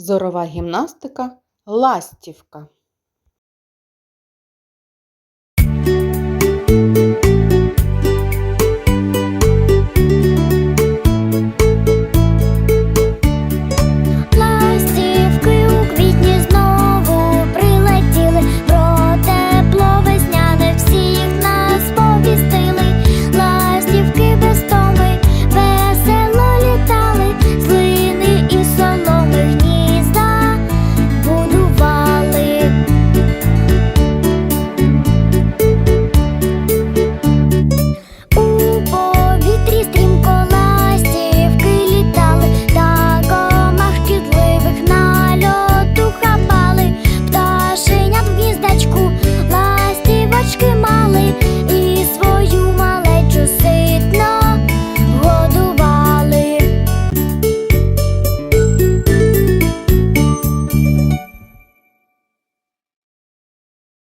Зорова гімнастика Ластівка.